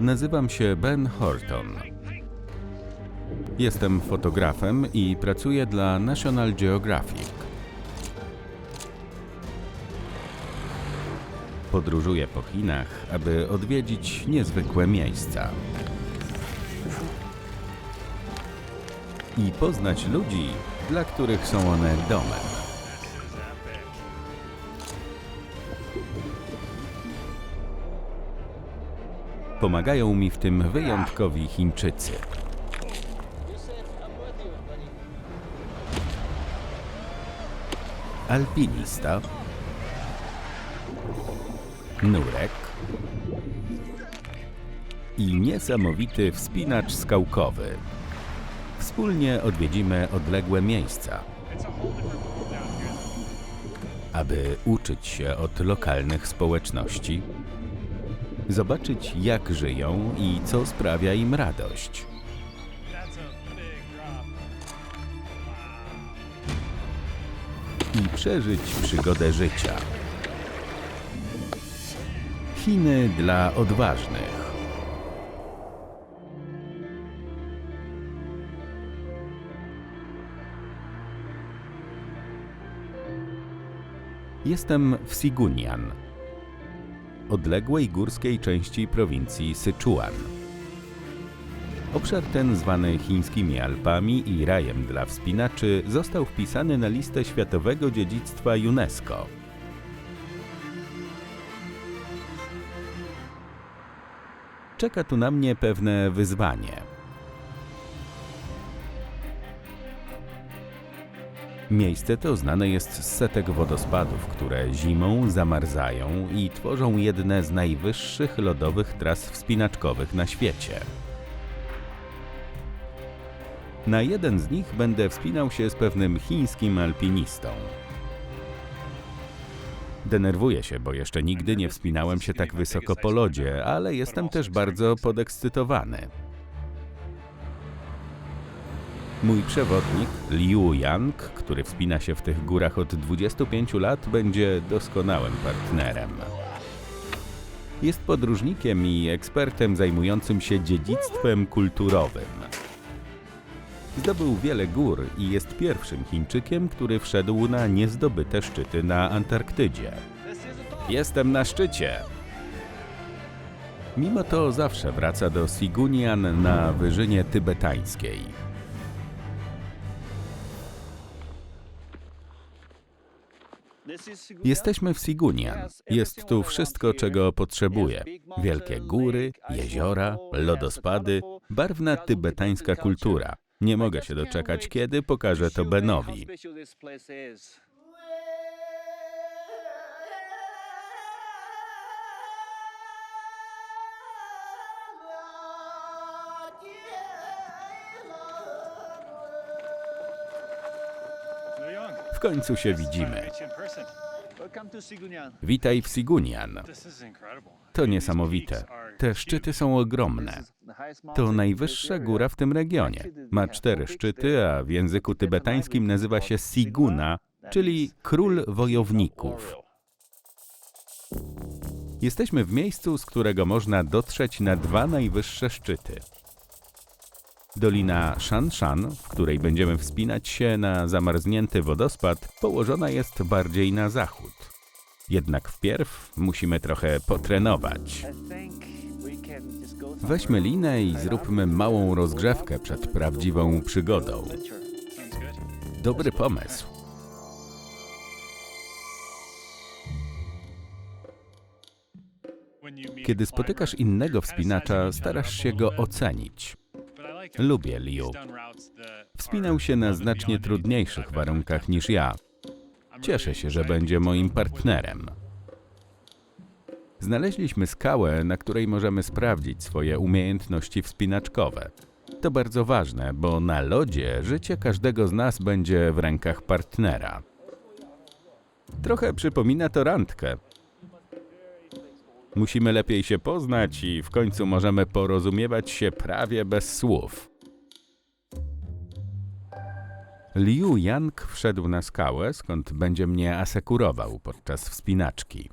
Nazywam się Ben Horton. Jestem fotografem i pracuję dla National Geographic. Podróżuję po Chinach, aby odwiedzić niezwykłe miejsca. I poznać ludzi, dla których są one domem. Pomagają mi w tym wyjątkowi Chińczycy. Alpinista, Nurek i niesamowity wspinacz skałkowy. Wspólnie odwiedzimy odległe miejsca, aby uczyć się od lokalnych społeczności, zobaczyć jak żyją i co sprawia im radość. I przeżyć przygodę życia. Chiny dla odważnych. Jestem w Sigunian, odległej górskiej części prowincji Syczuan. Obszar ten, zwany chińskimi Alpami i rajem dla wspinaczy, został wpisany na listę Światowego Dziedzictwa UNESCO. Czeka tu na mnie pewne wyzwanie. Miejsce to znane jest z setek wodospadów, które zimą zamarzają i tworzą jedne z najwyższych lodowych tras wspinaczkowych na świecie. Na jeden z nich będę wspinał się z pewnym chińskim alpinistą. Denerwuję się, bo jeszcze nigdy nie wspinałem się tak wysoko po lodzie, ale jestem też bardzo podekscytowany. Mój przewodnik, Liu Yang, który wspina się w tych górach od 25 lat, będzie doskonałym partnerem. Jest podróżnikiem i ekspertem zajmującym się dziedzictwem kulturowym. Zdobył wiele gór i jest pierwszym Chińczykiem, który wszedł na niezdobyte szczyty na Antarktydzie. Jestem na szczycie! Mimo to zawsze wraca do Sigunian na wyżynie tybetańskiej. Jesteśmy w Sigunian. Jest tu wszystko, czego potrzebuję. Wielkie góry, jeziora, lodospady, barwna tybetańska kultura. Nie mogę się doczekać, kiedy pokażę to Benowi. Końcu się widzimy. Witaj w Sigunian. To niesamowite. Te szczyty są ogromne. To najwyższa góra w tym regionie. Ma cztery szczyty, a w języku tybetańskim nazywa się Siguna, czyli król wojowników. Jesteśmy w miejscu, z którego można dotrzeć na dwa najwyższe szczyty. Dolina Shanshan, w której będziemy wspinać się na zamarznięty wodospad, położona jest bardziej na zachód. Jednak wpierw musimy trochę potrenować. Weźmy linę i zróbmy małą rozgrzewkę przed prawdziwą przygodą. Dobry pomysł. Kiedy spotykasz innego wspinacza, starasz się go ocenić. Lubię Liu. Wspinał się na znacznie trudniejszych warunkach niż ja. Cieszę się, że będzie moim partnerem. Znaleźliśmy skałę, na której możemy sprawdzić swoje umiejętności wspinaczkowe. To bardzo ważne, bo na lodzie życie każdego z nas będzie w rękach partnera. Trochę przypomina to randkę. Musimy lepiej się poznać i w końcu możemy porozumiewać się prawie bez słów. Liu Yang wszedł na skałę, skąd będzie mnie asekurował podczas wspinaczki.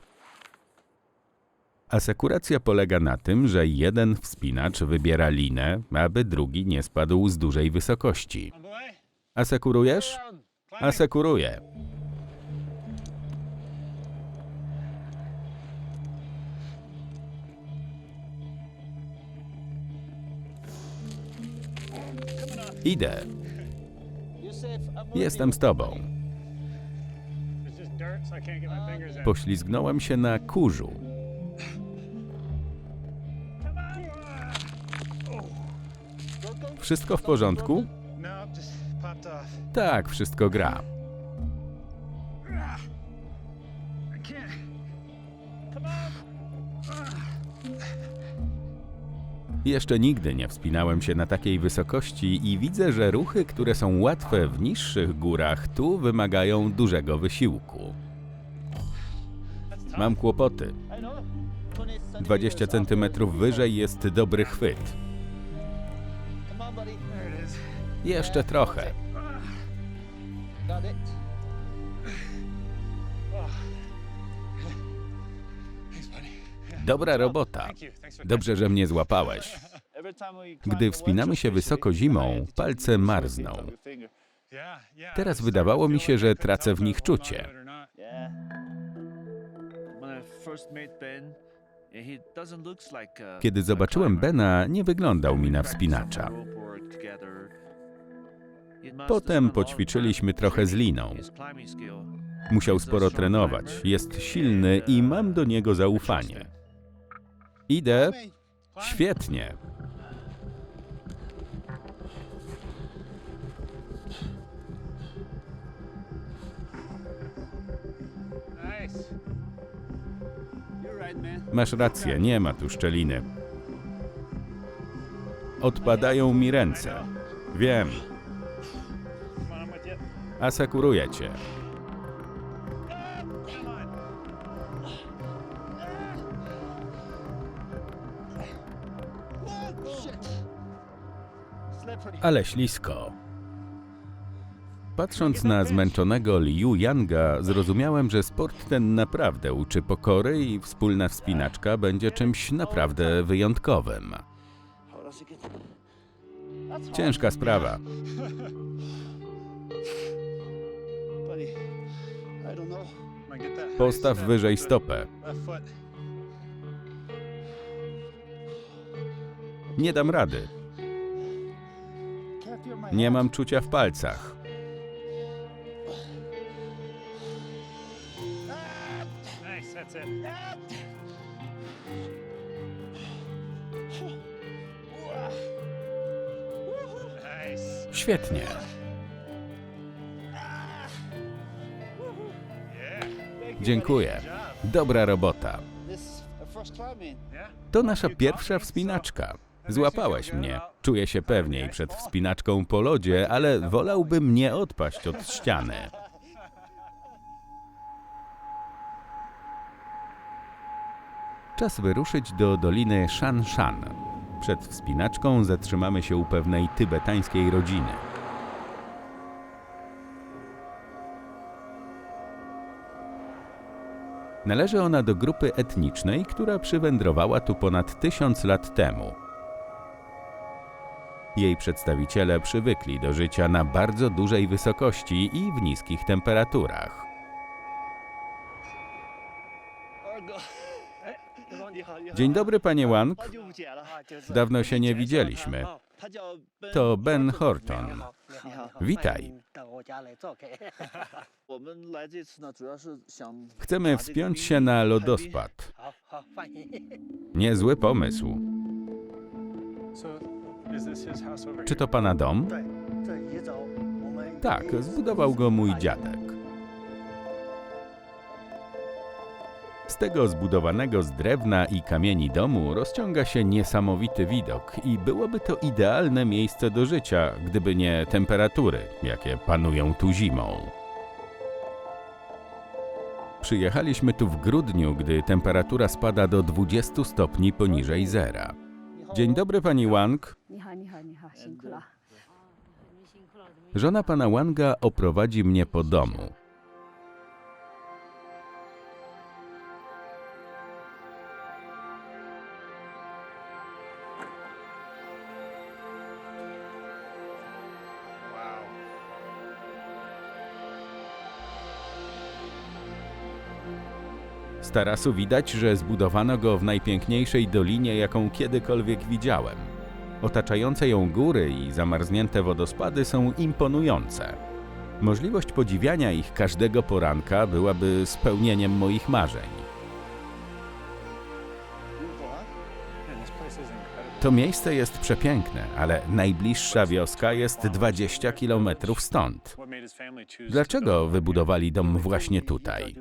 Asekuracja polega na tym, że jeden wspinacz wybiera linę, aby drugi nie spadł z dużej wysokości. Asekurujesz? Asekuruję. Idę. Jestem z tobą. Poślizgnąłem się na kurzu. Wszystko w porządku? Tak, wszystko gra. Jeszcze nigdy nie wspinałem się na takiej wysokości i widzę, że ruchy, które są łatwe w niższych górach, tu wymagają dużego wysiłku. Mam kłopoty. 20 centymetrów wyżej jest dobry chwyt. Jeszcze trochę. Dobra robota. Dobrze, że mnie złapałeś. Gdy wspinamy się wysoko zimą, palce marzną. Teraz wydawało mi się, że tracę w nich czucie. Kiedy zobaczyłem Bena, nie wyglądał mi na wspinacza. Potem poćwiczyliśmy trochę z liną. Musiał sporo trenować, jest silny i mam do niego zaufanie. Idę. Świetnie. Masz rację, nie ma tu szczeliny. Odpadają mi ręce. Wiem. Asekuruję cię. Ale ślisko. Patrząc na zmęczonego Liu Yanga, zrozumiałem, że sport ten naprawdę uczy pokory i wspólna wspinaczka będzie czymś naprawdę wyjątkowym. Ciężka sprawa. Postaw wyżej stopę. Nie dam rady. Nie mam czucia w palcach. Świetnie. Dziękuję. Dobra robota. To nasza pierwsza wspinaczka. Złapałeś mnie. Czuję się pewniej przed wspinaczką po lodzie, ale wolałbym nie odpaść od ściany. Czas wyruszyć do doliny Shan Shan. Przed wspinaczką zatrzymamy się u pewnej tybetańskiej rodziny. Należy ona do grupy etnicznej, która przywędrowała tu ponad tysiąc lat temu. Jej przedstawiciele przywykli do życia na bardzo dużej wysokości i w niskich temperaturach. Dzień dobry, panie Wang. Dawno się nie widzieliśmy. To Ben Horton. Witaj. Chcemy wspiąć się na lodospad. Niezły pomysł. Czy to pana dom? Tak, zbudował go mój dziadek. Z tego zbudowanego z drewna i kamieni domu rozciąga się niesamowity widok i byłoby to idealne miejsce do życia, gdyby nie temperatury, jakie panują tu zimą. Przyjechaliśmy tu w grudniu, gdy temperatura spada do 20 stopni poniżej zera. Dzień dobry pani Wang. Żona pana Wanga oprowadzi mnie po domu. Z tarasu widać, że zbudowano go w najpiękniejszej dolinie, jaką kiedykolwiek widziałem. Otaczające ją góry i zamarznięte wodospady są imponujące. Możliwość podziwiania ich każdego poranka byłaby spełnieniem moich marzeń. To miejsce jest przepiękne, ale najbliższa wioska jest 20 kilometrów stąd. Dlaczego wybudowali dom właśnie tutaj?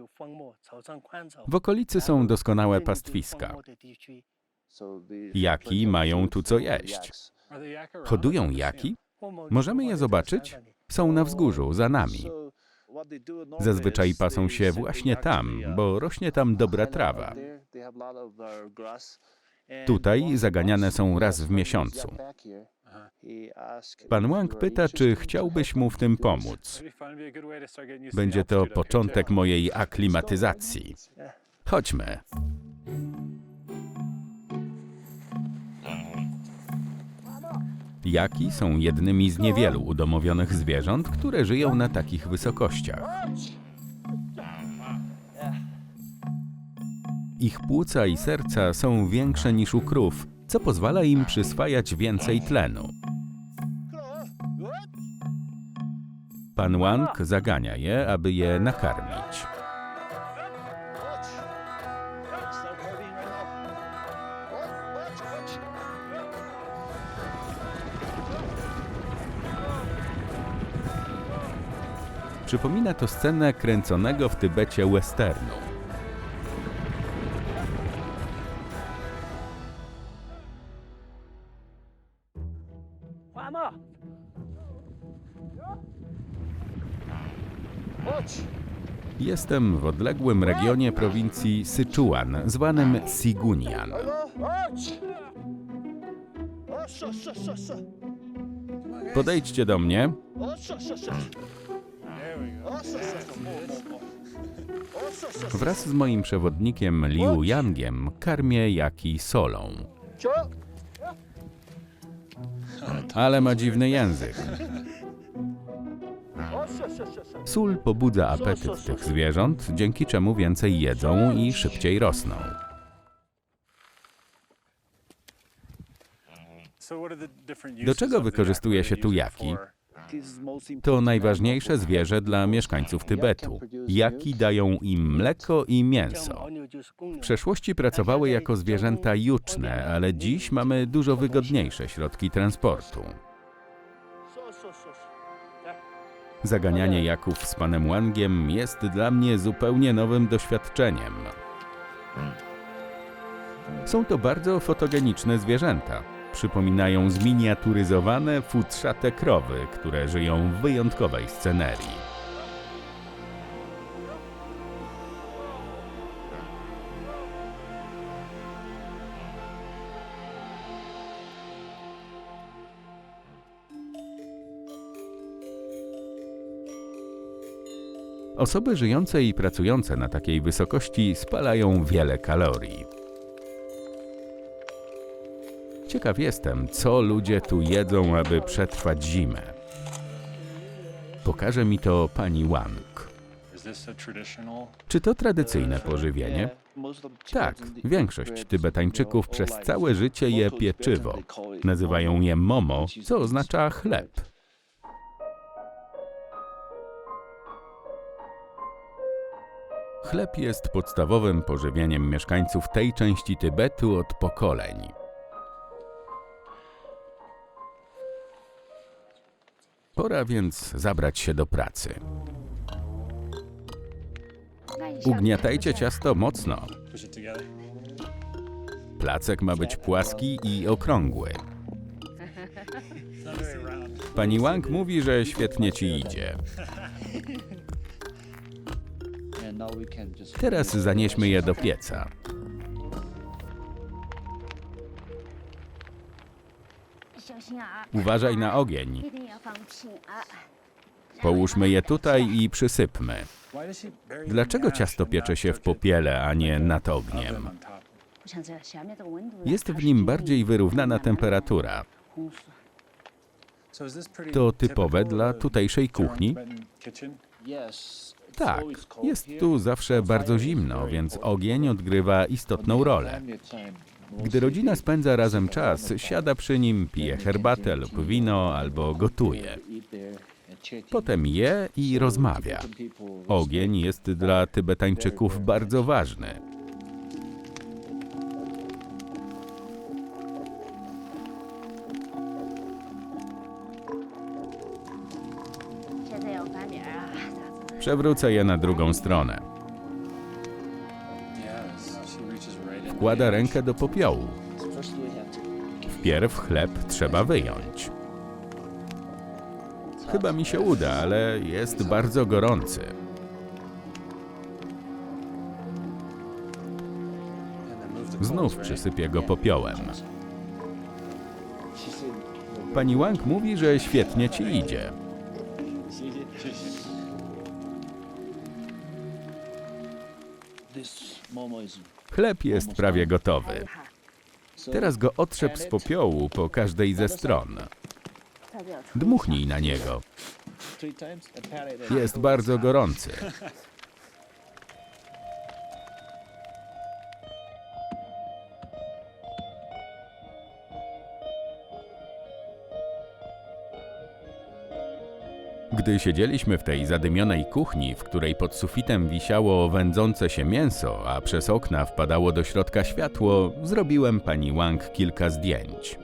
W okolicy są doskonałe pastwiska. Jaki mają tu co jeść? Hodują jaki? Możemy je zobaczyć? Są na wzgórzu, za nami. Zazwyczaj pasą się właśnie tam, bo rośnie tam dobra trawa. Tutaj zaganiane są raz w miesiącu. Pan Wang pyta, czy chciałbyś mu w tym pomóc. Będzie to początek mojej aklimatyzacji. Chodźmy. Jaki są jednymi z niewielu udomowionych zwierząt, które żyją na takich wysokościach. Ich płuca i serca są większe niż u krów, co pozwala im przyswajać więcej tlenu. Pan Wang zagania je, aby je nakarmić. Przypomina to scenę kręconego w Tybecie westernu. Jestem w odległym regionie prowincji Sichuan, zwanym Sigunian. Podejdźcie do mnie. Wraz z moim przewodnikiem Liu Yangiem karmię jaki solą. Ale ma dziwny język. Sól pobudza apetyt tych zwierząt, dzięki czemu więcej jedzą i szybciej rosną. Do czego wykorzystuje się tu jaki? To najważniejsze zwierzę dla mieszkańców Tybetu. Jaki dają im mleko i mięso. W przeszłości pracowały jako zwierzęta juczne, ale dziś mamy dużo wygodniejsze środki transportu. Zaganianie jaków z panem Wangiem jest dla mnie zupełnie nowym doświadczeniem. Są to bardzo fotogeniczne zwierzęta. Przypominają zminiaturyzowane, futrzate krowy, które żyją w wyjątkowej scenerii. Osoby żyjące i pracujące na takiej wysokości spalają wiele kalorii. Ciekaw jestem, co ludzie tu jedzą, aby przetrwać zimę. Pokaże mi to pani Wang. Czy to tradycyjne pożywienie? Tak, większość Tybetańczyków przez całe życie je pieczywo. Nazywają je momo, co oznacza chleb. Chleb jest podstawowym pożywieniem mieszkańców tej części Tybetu od pokoleń. Pora więc zabrać się do pracy. Ugniatajcie ciasto mocno. Placek ma być płaski i okrągły. Pani Wang mówi, że świetnie ci idzie. Teraz zanieśmy je do pieca. Uważaj na ogień. Połóżmy je tutaj i przysypmy. Dlaczego ciasto piecze się w popiele, a nie nad ogniem? Jest w nim bardziej wyrównana temperatura. To typowe dla tutejszej kuchni? Tak, jest tu zawsze bardzo zimno, więc ogień odgrywa istotną rolę. Gdy rodzina spędza razem czas, siada przy nim, pije herbatę lub wino albo gotuje. Potem je i rozmawia. Ogień jest dla Tybetańczyków bardzo ważny. Przewrócę je na drugą stronę. Wkłada rękę do popiołu. Wpierw chleb trzeba wyjąć. Chyba mi się uda, ale jest bardzo gorący. Znów przysypię go popiołem. Pani Wang mówi, że świetnie ci idzie. Chleb jest prawie gotowy. Teraz go otrzep z popiołu po każdej ze stron. Dmuchnij na niego. Jest bardzo gorący. Gdy siedzieliśmy w tej zadymionej kuchni, w której pod sufitem wisiało wędzące się mięso, a przez okna wpadało do środka światło, zrobiłem pani Wang kilka zdjęć.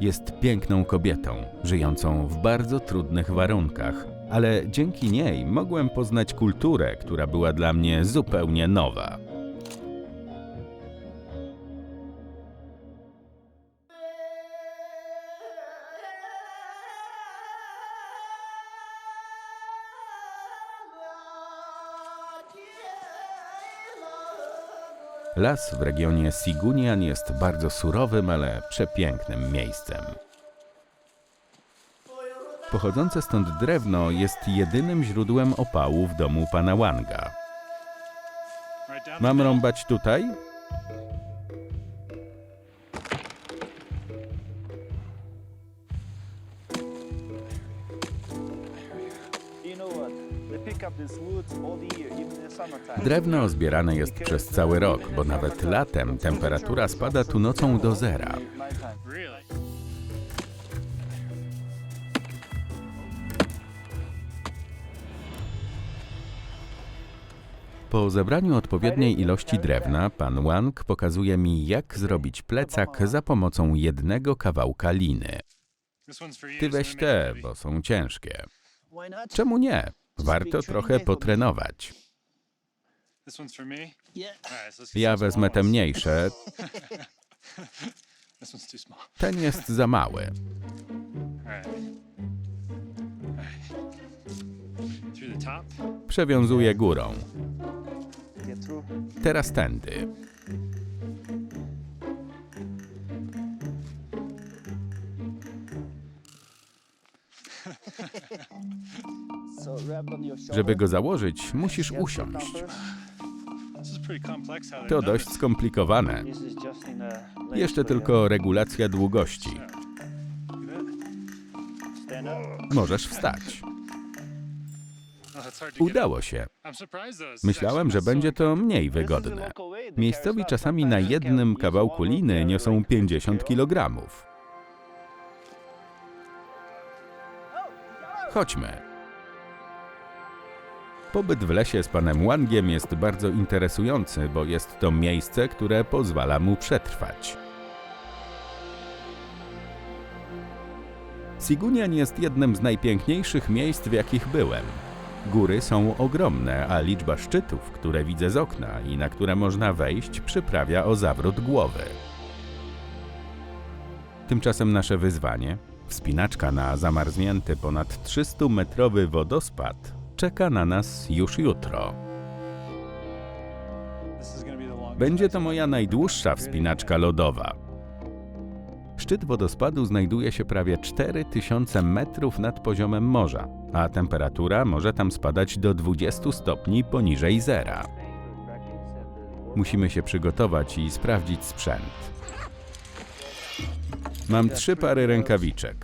Jest piękną kobietą, żyjącą w bardzo trudnych warunkach, ale dzięki niej mogłem poznać kulturę, która była dla mnie zupełnie nowa. Las w regionie Sigunian jest bardzo surowym, ale przepięknym miejscem. Pochodzące stąd drewno jest jedynym źródłem opału w domu pana Wanga. Mam rąbać tutaj? Drewno zbierane jest przez cały rok, bo nawet latem temperatura spada tu nocą do zera. Po zebraniu odpowiedniej ilości drewna, pan Wang pokazuje mi, jak zrobić plecak za pomocą jednego kawałka liny. Ty weź te, bo są ciężkie. Czemu nie? Warto trochę potrenować. Ja wezmę te mniejsze. Ten jest za mały. Przewiązuję górą. Teraz tędy. Żeby go założyć, musisz usiąść. To dość skomplikowane. Jeszcze tylko regulacja długości. Możesz wstać. Udało się. Myślałem, że będzie to mniej wygodne. Miejscowi czasami na jednym kawałku liny niosą 50 kg. Chodźmy. Pobyt w lesie z panem Wangiem jest bardzo interesujący, bo jest to miejsce, które pozwala mu przetrwać. Sigunian jest jednym z najpiękniejszych miejsc, w jakich byłem. Góry są ogromne, a liczba szczytów, które widzę z okna i na które można wejść, przyprawia o zawrót głowy. Tymczasem nasze wyzwanie, wspinaczka na zamarznięty ponad 300-metrowy wodospad, czeka na nas już jutro. Będzie to moja najdłuższa wspinaczka lodowa. Szczyt wodospadu znajduje się prawie 4000 metrów nad poziomem morza, a temperatura może tam spadać do 20 stopni poniżej zera. Musimy się przygotować i sprawdzić sprzęt. Mam trzy pary rękawiczek.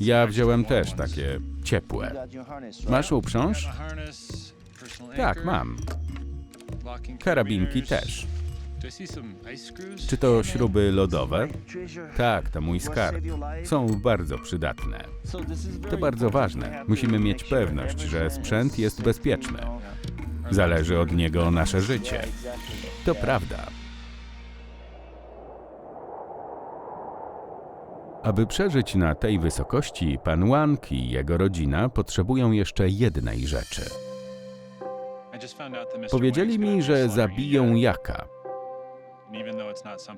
Ja wziąłem też takie ciepłe. Masz uprząż? Tak, mam. Karabinki też. Czy to śruby lodowe? Tak, to mój skarb. Są bardzo przydatne. To bardzo ważne. Musimy mieć pewność, że sprzęt jest bezpieczny. Zależy od niego nasze życie. To prawda. Aby przeżyć na tej wysokości, pan Wang i jego rodzina potrzebują jeszcze jednej rzeczy. Powiedzieli mi, że zabiją jaka.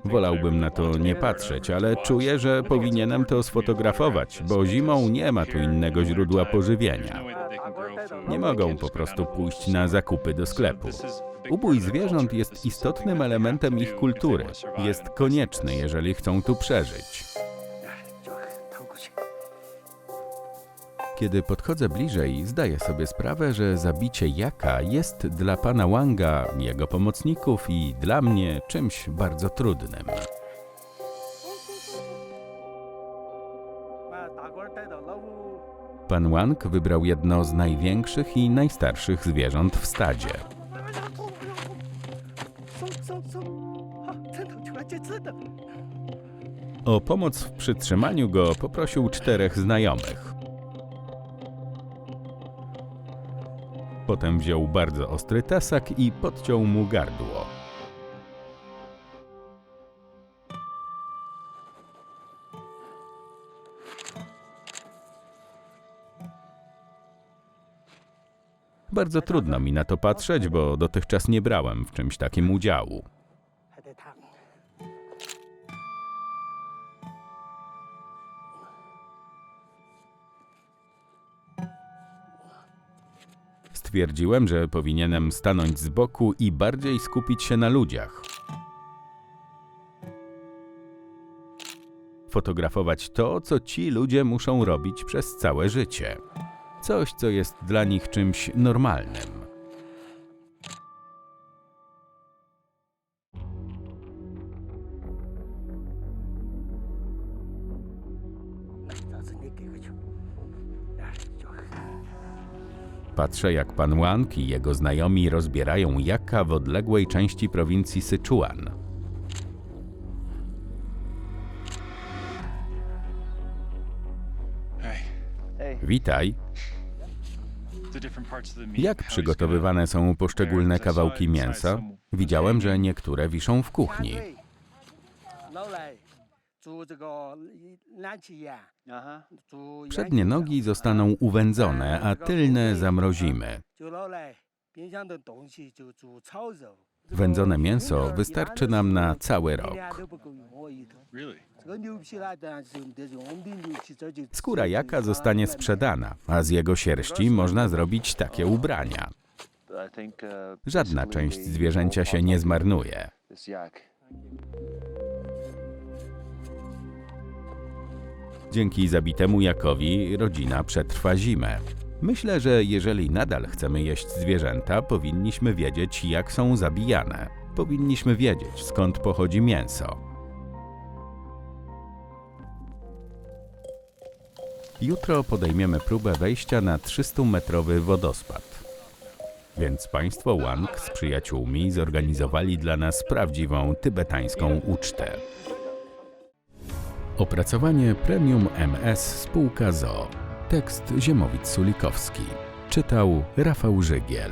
Wolałbym na to nie patrzeć, ale czuję, że powinienem to sfotografować, bo zimą nie ma tu innego źródła pożywienia. Nie mogą po prostu pójść na zakupy do sklepu. Ubój zwierząt jest istotnym elementem ich kultury. Jest konieczny, jeżeli chcą tu przeżyć. Kiedy podchodzę bliżej, zdaję sobie sprawę, że zabicie jaka jest dla pana Wanga, jego pomocników i dla mnie czymś bardzo trudnym. Pan Wang wybrał jedno z największych i najstarszych zwierząt w stadzie. O pomoc w przytrzymaniu go poprosił czterech znajomych. Potem wziął bardzo ostry tasak i podciął mu gardło. Bardzo trudno mi na to patrzeć, bo dotychczas nie brałem w czymś takim udziału. Stwierdziłem, że powinienem stanąć z boku i bardziej skupić się na ludziach. Fotografować to, co ci ludzie muszą robić przez całe życie. Coś, co jest dla nich czymś normalnym. Patrzę, jak pan Wang i jego znajomi rozbierają jaka w odległej części prowincji Syczuan. Witaj. Jak przygotowywane są poszczególne kawałki mięsa? Widziałem, że niektóre wiszą w kuchni. Przednie nogi zostaną uwędzone, a tylne zamrozimy. Wędzone mięso wystarczy nam na cały rok. Skóra jaka zostanie sprzedana, a z jego sierści można zrobić takie ubrania. Żadna część zwierzęcia się nie zmarnuje. Dzięki zabitemu jakowi rodzina przetrwa zimę. Myślę, że jeżeli nadal chcemy jeść zwierzęta, powinniśmy wiedzieć, jak są zabijane. Powinniśmy wiedzieć, skąd pochodzi mięso. Jutro podejmiemy próbę wejścia na 300-metrowy wodospad. Więc państwo Wang z przyjaciółmi zorganizowali dla nas prawdziwą tybetańską ucztę. Opracowanie Premium MS Spółka ZO. Tekst Ziemowit Sulikowski. Czytał Rafał Żygiel.